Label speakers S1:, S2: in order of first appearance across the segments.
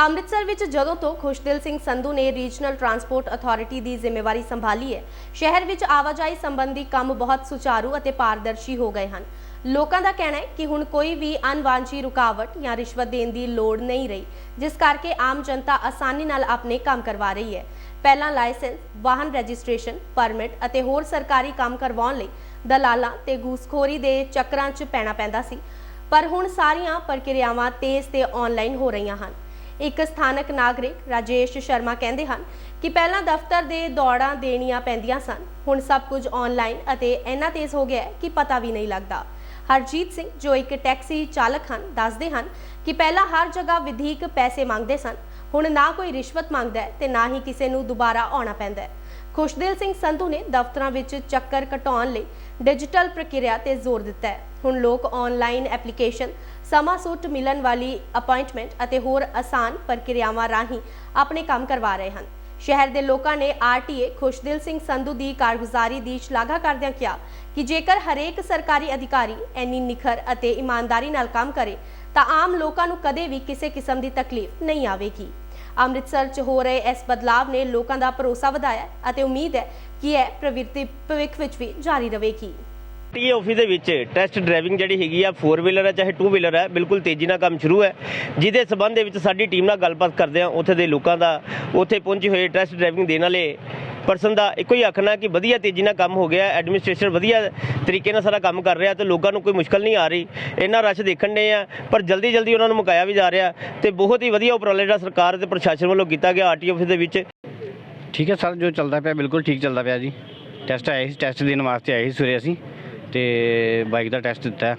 S1: ਅੰਮ੍ਰਿਤਸਰ ਵਿੱਚ ਜਦੋਂ ਤੋਂ ਖੁਸ਼ਦਿਲ ਸਿੰਘ ਸੰਧੂ ਨੇ ਰੀਜਨਲ ਟਰਾਂਸਪੋਰਟ ਅਥਾਰਟੀ ਦੀ ਜ਼ਿੰਮੇਵਾਰੀ ਸੰਭਾਲੀ ਹੈ, ਸ਼ਹਿਰ ਵਿੱਚ ਆਵਾਜਾਈ ਸੰਬੰਧੀ ਕੰਮ ਬਹੁਤ ਸੁਚਾਰੂ ਅਤੇ ਪਾਰਦਰਸ਼ੀ ਹੋ ਗਏ ਹਨ। ਲੋਕਾਂ ਦਾ ਕਹਿਣਾ ਹੈ ਕਿ ਹੁਣ ਕੋਈ ਵੀ ਅਨਵਾਂਝੀ ਰੁਕਾਵਟ ਜਾਂ ਰਿਸ਼ਵਤ ਦੇਣ ਦੀ ਲੋੜ ਨਹੀਂ ਰਹੀ, ਜਿਸ ਕਰਕੇ ਆਮ ਜਨਤਾ ਆਸਾਨੀ ਨਾਲ ਆਪਣੇ ਕੰਮ ਕਰਵਾ ਰਹੀ ਹੈ। ਪਹਿਲਾਂ ਲਾਇਸੈਂਸ, ਵਾਹਨ ਰਜਿਸਟ੍ਰੇਸ਼ਨ, ਪਰਮਿਟ ਅਤੇ ਹੋਰ ਸਰਕਾਰੀ ਕੰਮ ਕਰਵਾਉਣ ਲਈ ਦਲਾਲਾਂ ਤੇ ਘੂਸਖੋਰੀ ਦੇ ਚੱਕਰਾਂ 'ਚ ਪੈਣਾ ਪੈਂਦਾ ਸੀ, ਪਰ ਹੁਣ ਸਾਰੀਆਂ ਪ੍ਰਕਿਰਿਆਵਾਂ ਤੇਜ਼ ਤੇ ਆਨਲਾਈਨ ਹੋ ਰਹੀਆਂ ਹਨ। ਇੱਕ ਸਥਾਨਕ ਨਾਗਰਿਕ ਰਾਜੇਸ਼ ਸ਼ਰਮਾ ਕਹਿੰਦੇ ਹਨ ਕਿ ਪਹਿਲਾਂ ਦਫ਼ਤਰ ਦੇ ਦੌੜਾਂ ਦੇਣੀਆਂ ਪੈਂਦੀਆਂ ਸਨ। ਹੁਣ ਸਭ ਕੁਝ ਆਨਲਾਈਨ ਅਤੇ ਇੰਨਾ ਤੇਜ਼ ਹੋ ਗਿਆ ਹੈ ਕਿ ਪਤਾ ਵੀ ਨਹੀਂ ਲੱਗਦਾ। ਹਰਜੀਤ ਸਿੰਘ, ਜੋ ਇੱਕ ਟੈਕਸੀ ਚਾਲਕ ਹਨ, ਦੱਸਦੇ ਹਨ ਕਿ ਪਹਿਲਾਂ ਹਰ ਜਗ੍ਹਾ ਵਿਧੀਕ ਪੈਸੇ ਮੰਗਦੇ ਸਨ। ਹੁਣ ਨਾ ਕੋਈ ਰਿਸ਼ਵਤ ਮੰਗਦਾ ਹੈ ਤੇ ਨਾ ਹੀ ਕਿਸੇ ਨੂੰ ਦੁਬਾਰਾ ਆਉਣਾ ਪੈਂਦਾ ਹੈ। ਖੁਸ਼ਦਿਲ ਸਿੰਘ ਸੰਧੂ ਨੇ ਦਫ਼ਤਰਾਂ ਵਿੱਚ ਚੱਕਰ ਘਟਾਉਣ ਲਈ ਡਿਜੀਟਲ ਪ੍ਰਕਿਰਿਆ ਤੇ ਜ਼ੋਰ ਦਿੱਤਾ ਹੈ। ਹੁਣ ਲੋਕ ਆਨਲਾਈਨ ਐਪਲੀਕੇਸ਼ਨ ਸਮਾਂ ਸੁੱਟ ਮਿਲਣ ਵਾਲੀ ਅਪਾਇੰਟਮੈਂਟ ਅਤੇ ਹੋਰ ਆਸਾਨ ਪ੍ਰਕਿਰਿਆਵਾਂ ਰਾਹੀਂ ਆਪਣੇ ਕੰਮ ਕਰਵਾ ਰਹੇ ਹਨ। ਸ਼ਹਿਰ ਦੇ ਲੋਕਾਂ ਨੇ ਆਰਟੀਏ ਖੁਸ਼ਦਿਲ ਸਿੰਘ ਸੰਧੂ ਦੀ ਕਾਰਗੁਜ਼ਾਰੀ ਦੀ ਸ਼ਲਾਘਾ ਕਰਦਿਆਂ ਕਿਹਾ ਕਿ ਜੇਕਰ ਹਰੇਕ ਸਰਕਾਰੀ ਅਧਿਕਾਰੀ ਇੰਨੀ ਨਿਖਰ ਅਤੇ ਇਮਾਨਦਾਰੀ ਨਾਲ ਕੰਮ ਕਰੇ, ਤਾਂ ਆਮ ਲੋਕਾਂ ਨੂੰ ਕਦੇ ਵੀ ਕਿਸੇ ਕਿਸਮ ਦੀ ਤਕਲੀਫ ਨਹੀਂ ਆਵੇਗੀ। ਅੰਮ੍ਰਿਤਸਰ 'ਚ ਹੋ ਰਹੇ ਇਸ ਬਦਲਾਵ ਨੇ ਲੋਕਾਂ ਦਾ ਭਰੋਸਾ ਵਧਾਇਆ ਅਤੇ ਉਮੀਦ ਹੈ ਕਿ ਇਹ ਪ੍ਰਵਿਰਤੀ ਭਵਿੱਖ ਵਿੱਚ ਵੀ ਜਾਰੀ ਰਹੇਗੀ।
S2: ਟੀ ਆਫਿਸ ਦੇ ਵਿੱਚ ਟੈਸਟ ਡਰਾਈਵਿੰਗ ਜਿਹੜੀ ਹੈਗੀ ਆ 4 ਵੀਲਰ ਹੈ ਚਾਹੇ 2 ਵੀਲਰ ਹੈ ਬਿਲਕੁਲ ਤੇਜ਼ੀ ਨਾਲ ਕੰਮ ਸ਼ੁਰੂ ਹੈ। ਜਿਹਦੇ ਸਬੰਧ ਦੇ ਵਿੱਚ ਸਾਡੀ ਟੀਮ ਨਾਲ ਗੱਲਬਾਤ ਕਰਦੇ ਆ, ਉੱਥੇ ਦੇ ਲੋਕਾਂ ਦਾ, ਉੱਥੇ ਪਹੁੰਚੇ ਹੋਏ ਟੈਸਟ ਡਰਾਈਵਿੰਗ ਦੇਣ ਵਾਲੇ ਪਰਸਨ ਦਾ ਇੱਕੋ ਹੀ ਆਖਣਾ ਕਿ ਵਧੀਆ ਤੇਜ਼ੀ ਨਾਲ ਕੰਮ ਹੋ ਗਿਆ ਐਡਮਿਨਿਸਟ੍ਰੇਸ਼ਨ ਵਧੀਆ ਤਰੀਕੇ ਨਾਲ ਸਾਰਾ ਕੰਮ ਕਰ ਰਿਹਾ ਤੇ ਲੋਕਾਂ ਨੂੰ ਕੋਈ ਮੁਸ਼ਕਲ ਨਹੀਂ ਆ ਰਹੀ। ਇੰਨਾ ਰਸ਼ ਦੇਖਣ ਨੇ ਆ, ਪਰ ਜਲਦੀ ਜਲਦੀ ਉਹਨਾਂ ਨੂੰ ਮੁਕਾਇਆ ਵੀ ਜਾ ਰਿਹਾ ਤੇ ਬਹੁਤ ਹੀ ਵਧੀਆ ਉਪਰਾਲਾ ਜਿਹੜਾ ਸਰਕਾਰ ਤੇ ਪ੍ਰਸ਼ਾਸਨ ਵੱਲੋਂ ਕੀਤਾ ਗਿਆ ਆਰਟੀ ਆਫਿਸ ਦੇ ਵਿੱਚ।
S3: ਠੀਕ ਹੈ ਸਰ, ਜੋ ਚੱਲਦਾ ਪਿਆ ਬਿਲਕੁਲ ਠੀਕ ਚੱਲਦਾ ਪਿਆ ਜੀ। ਟੈਸਟ ਆਏ ਸੀ ਟੈਸਟ ਦੇਣ ਵਾਸਤੇ ਆਏ ਸੀ ਸਵੇਰੇ ਅਸੀਂ। ਤੇ ਬਾਈਕ ਦਾ ਟੈਸਟ ਦਿੱਤਾ ਹੈ।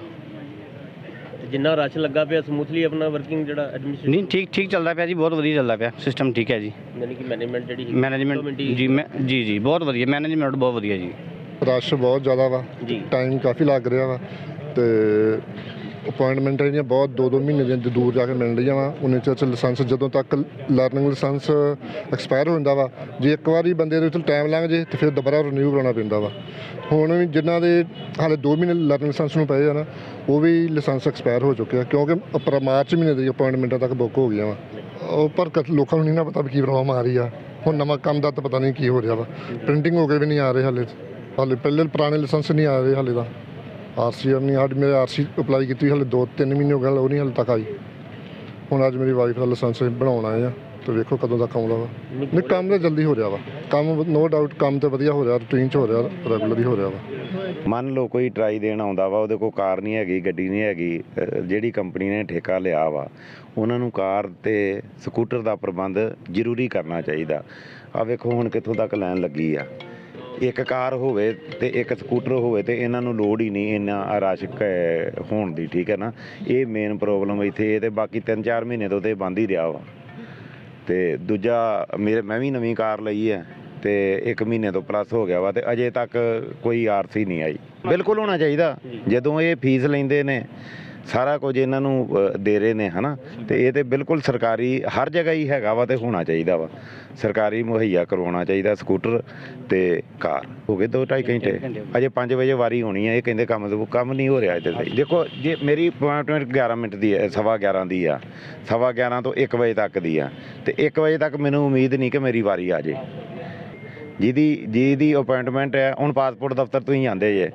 S2: ਜਿੰਨਾ ਰਸ਼ ਲੱਗਾ ਪਿਆ ਸਮੂਥਲੀ ਆਪਣਾ ਵਰਕਿੰਗ ਜਿਹੜਾ ਐਡਮਿਨਿਸਟ੍ਰੇਸ਼ਨ
S3: ਨਹੀਂ ਠੀਕ ਠੀਕ ਚੱਲਦਾ ਪਿਆ ਜੀ ਬਹੁਤ ਵਧੀਆ ਚੱਲਦਾ ਪਿਆ ਸਿਸਟਮ ਠੀਕ ਹੈ ਜੀ।
S2: ਯਾਨੀ ਕਿ ਮੈਨੇਜਮੈਂਟ ਜਿਹੜੀ ਹੈਗੀ,
S3: ਮੈਨੇਜਮੈਂਟ ਜੀ ਮੈਂ ਜੀ ਜੀ ਬਹੁਤ ਵਧੀਆ ਮੈਨੇਜਮੈਂਟ ਬਹੁਤ ਵਧੀਆ ਜੀ।
S4: ਰਸ਼ ਬਹੁਤ ਜ਼ਿਆਦਾ ਵਾ।
S2: ਜੀ।
S4: ਟਾਈਮ ਕਾਫੀ ਲੱਗ ਰਿਹਾ ਵਾ ਤੇ ਅਪਾਇੰਟਮੈਂਟ ਜਿਹੜੀਆਂ ਬਹੁਤ ਦੋ ਦੋ ਮਹੀਨੇ ਦੀਆਂ ਦੂਰ ਜਾ ਕੇ ਮਿਲ ਰਹੀਆਂ ਵਾ। ਉਹਨੇ ਚ ਲਾਇਸੈਂਸ ਜਦੋਂ ਤੱਕ ਲਰਨਿੰਗ ਲਾਇਸੈਂਸ ਐਕਸਪਾਇਰ ਹੋ ਜਾਂਦਾ ਵਾ, ਜੇ ਇੱਕ ਵਾਰੀ ਬੰਦੇ ਦੇ ਉੱਤੇ ਟਾਈਮ ਲੰਘ ਜੇ ਤੇ ਫਿਰ ਦੁਬਾਰਾ ਰੀਨਿਊ ਕਰਾਉਣਾ ਪੈਂਦਾ ਵਾ। ਹੁਣ ਵੀ ਜਿਨ੍ਹਾਂ ਦੇ ਹਾਲੇ 2 ਮਹੀਨੇ ਲਰਨਿੰਗ ਲਾਇਸੈਂਸ ਨੂੰ ਪਏ ਆ ਨਾ, ਉਹ ਵੀ ਲਾਇਸੈਂਸ ਐਕਸਪਾਇਰ ਹੋ ਚੁੱਕਿਆ ਕਿਉਂਕਿ ਅਪ੍ਰ ਮਾਰਚ ਮਹੀਨੇ ਦੀ ਅਪਾਇੰਟਮੈਂਟਾਂ ਤੱਕ ਬੁੱਕ ਹੋ ਗਈਆਂ ਵਾ। ਉਹ ਪਰ ਲੋਕਾਂ ਨੂੰ ਨਹੀਂ ਨਾ ਪਤਾ ਵੀ ਕੀ ਪ੍ਰੋਬਲਮ ਆ ਰਹੀ ਆ। ਹੁਣ ਨਵਾਂ ਕੰਮ ਦਾ ਤਾਂ ਪਤਾ ਨਹੀਂ ਕੀ ਹੋ ਰਿਹਾ ਵਾ। ਪ੍ਰਿੰਟਿੰਗ ਹੋ ਕੇ ਵੀ ਨਹੀਂ ਆ ਰਹੇ ਹਾਲੇ ਹਾਲੇ ਪਹਿਲੇ ਪੁਰਾਣੇ ਲਾਇਸੈਂਸ ਨਹੀਂ ਆ ਰਹੇ ਹਾਲੇ ਦਾ ਆਰਸੀ ਨਹੀਂ ਸਾਡੀ ਮੇਰੇ ਆਰਸੀ ਅਪਲਾਈ ਕੀਤੀ ਹਾਲੇ 2-3 ਮਹੀਨੇ ਹੋ ਗਏ, ਹਾਲੇ ਉਹ ਨਹੀਂ ਹਾਲੇ ਤੱਕ ਆਈ। ਹੁਣ ਅੱਜ ਮੇਰੀ ਵਾਈਫ ਦਾ ਲਾਇਸੈਂਸ ਬਣਾਉਣ ਆਏ ਆ ਤੇ ਵੇਖੋ ਕਦੋਂ ਤੱਕ ਆਉਂਦਾ ਵਾ। ਨਹੀਂ, ਕੰਮ ਤਾਂ ਜਲਦੀ ਹੋ ਰਿਹਾ ਵਾ। ਕੰਮ ਨੋ ਡਾਊਟ ਕੰਮ ਤੇ ਵਧੀਆ ਹੋ ਰਿਹਾ ਰੂਟੀਨ ਚ ਹੋ ਰਿਹਾ ਰੈਗੂਲਰ ਹੀ ਹੋ ਰਿਹਾ ਵਾ।
S5: ਮੰਨ ਲਓ ਕੋਈ ਟਰਾਈ ਦੇਣ ਆਉਂਦਾ ਵਾ, ਉਹਦੇ ਕੋਲ ਕਾਰ ਨਹੀਂ ਹੈਗੀ, ਗੱਡੀ ਨਹੀਂ ਹੈਗੀ ਜਿਹੜੀ ਕੰਪਨੀ ਨੇ ਠੇਕਾ ਲਿਆ ਵਾ, ਉਹਨਾਂ ਨੂੰ ਕਾਰ ਤੇ ਸਕੂਟਰ ਦਾ ਪ੍ਰਬੰਧ ਜ਼ਰੂਰੀ ਕਰਨਾ ਚਾਹੀਦਾ। ਆ ਵੇਖੋ ਹੁਣ ਕਿੱਥੋਂ ਤੱਕ ਲੈਣ ਲੱਗੀ ਆ। ਇੱਕ ਕਾਰ ਹੋਵੇ ਤੇ ਇੱਕ ਸਕੂਟਰ ਹੋਵੇ ਤੇ ਇਹਨਾਂ ਨੂੰ ਲੋੜ ਹੀ ਨਹੀਂ ਇੰਨਾ ਰਸ਼ ਕ- ਹੋਣ ਦੀ ਠੀਕ ਹੈ ਨਾ? ਇਹ ਮੇਨ ਪ੍ਰੋਬਲਮ ਇੱਥੇ ਇਹ ਤੇ ਬਾਕੀ 3-4 ਮਹੀਨੇ ਤੋਂ ਤੇ ਬੰਦ ਹੀ ਰਿਹਾ ਵਾ। ਤੇ ਦੂਜਾ ਮੇਰੇ ਮੈਂ ਵੀ ਨਵੀਂ ਕਾਰ ਲਈ ਹੈ ਤੇ 1 ਮਹੀਨੇ ਤੋਂ ਪਲੱਸ ਹੋ ਗਿਆ ਵਾ ਤੇ ਅਜੇ ਤੱਕ ਕੋਈ ਆਰਸੀ ਨਹੀਂ ਆਈ। ਬਿਲਕੁਲ ਹੋਣਾ ਚਾਹੀਦਾ। ਜਦੋਂ ਇਹ ਫੀਸ ਲੈਂਦੇ ਨੇ ਸਾਰਾ ਕੁਝ ਇਹਨਾਂ ਨੂੰ ਦੇ ਰਹੇ ਨੇ, ਹਨਾ? ਤੇ ਇਹ ਤੇ ਬਿਲਕੁਲ ਸਰਕਾਰੀ, ਹਰ ਜਗ੍ਹਾ ਹੀ ਹੈਗਾ ਵਾ ਤੇ ਹੋਣਾ ਚਾਹੀਦਾ ਵਾ। ਸਰਕਾਰੀ ਮੁਹੱਈਆ ਕਰਵਾਉਣਾ ਚਾਹੀਦਾ ਸਕੂਟਰ ਤੇ ਕਾਰ। ਹੋ ਗਏ 2.5 ਘੰਟੇ? ਅਜੇ 5 ਵਜੇ ਵਾਰੀ ਹੋਣੀ ਹੈ ਇਹ ਕਹਿੰਦੇ ਕੰਮ ਤੋਂ ਕੰਮ ਨਹੀਂ ਹੋ ਰਿਹਾ ਇੱਥੇ ਸਹੀ। ਦੇਖੋ, ਜੇ ਮੇਰੀ ਅਪਾਇੰਟਮੈਂਟ 11 ਮਿੰਟ ਦੀ ਹੈ, ਸਵਾ 11 ਦੀ ਆ। ਸਵਾ 11 ਤੋਂ 1 ਵਜੇ ਤੱਕ ਦੀ ਆ। ਤੇ 1 ਵਜੇ ਤੱਕ ਮੈਨੂੰ ਉਮੀਦ ਨਹੀਂ ਕਿ ਮੇਰੀ ਵਾਰੀ ਆ ਜੇ। ਜਿਹਦੀ ਜਿਹਦੀ ਅਪਾਇੰਟਮੈਂਟ ਹੈ, ਹੁਣ ਪਾਸਪੋਰਟ ਦਫ਼ਤਰ ਤੋਂ ਹੀ ਆਂਦੇ ਜੇ।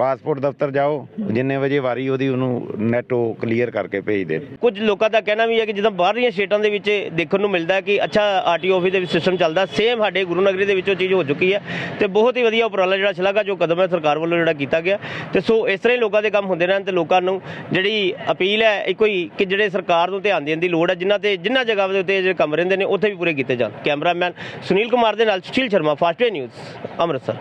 S5: ਪਾਸਪੋਰਟ ਦਫ਼ਤਰ ਜਾਓ, ਜਿੰਨੇ ਵਜੇ ਵਾਰੀ ਉਹਦੀ ਉਹਨੂੰ ਨੈਟੋ ਕਲੀਅਰ ਕਰਕੇ ਭੇਜ ਦੇ।
S2: ਕੁਝ ਲੋਕਾਂ ਦਾ ਕਹਿਣਾ ਵੀ ਹੈ ਕਿ ਜਦੋਂ ਬਾਹਰਲੀਆਂ ਸਟੇਟਾਂ ਦੇ ਵਿੱਚ ਦੇਖਣ ਨੂੰ ਮਿਲਦਾ ਕਿ ਅੱਛਾ ਆਰਟੀਓ ਆਫਿਸ ਦੇ ਵਿੱਚ ਸਿਸਟਮ ਚੱਲਦਾ ਸੇਮ ਸਾਡੇ ਗੁਰੂ ਨਗਰੀ ਦੇ ਵਿੱਚ ਉਹ ਚੀਜ਼ ਹੋ ਚੁੱਕੀ ਹੈ ਤੇ ਬਹੁਤ ਹੀ ਵਧੀਆ ਉਪਰਾਲਾ ਜਿਹੜਾ ਸ਼ਲਾਘਾ ਜੋ ਕਦਮ ਹੈ ਸਰਕਾਰ ਵੱਲੋਂ ਜਿਹੜਾ ਕੀਤਾ ਗਿਆ। ਤੇ ਸੋ ਇਸ ਤਰ੍ਹਾਂ ਹੀ ਲੋਕਾਂ ਦੇ ਕੰਮ ਹੁੰਦੇ ਰਹਿਣ ਤੇ ਲੋਕਾਂ ਨੂੰ ਜਿਹੜੀ ਅਪੀਲ ਹੈ, ਇੱਕੋ ਹੀ ਕਿ ਜਿਹੜੇ ਸਰਕਾਰ ਨੂੰ ਧਿਆਨ ਦੇਣ ਦੀ ਲੋੜ ਹੈ, ਜਿਨ੍ਹਾਂ ਤੇ ਜਿਨ੍ਹਾਂ ਜਗ੍ਹਾ ਦੇ ਉੱਤੇ ਜਿਹੜੇ ਕੰਮ ਰਹਿੰਦੇ ਨੇ, ਉੱਥੇ ਵੀ ਪੂਰੇ ਕੀਤੇ ਜਾਣ। ਕੈਮਰਾਮੈਨ ਸੁਨੀਲ ਕੁਮਾਰ ਦੇ ਨਾਲ ਸੁਸ਼ੀਲ ਸ਼ਰਮਾ ਫਾਸਟਵੇ ਨਿਊਜ਼, ਅੰਮ੍ਰਿਤਸਰ।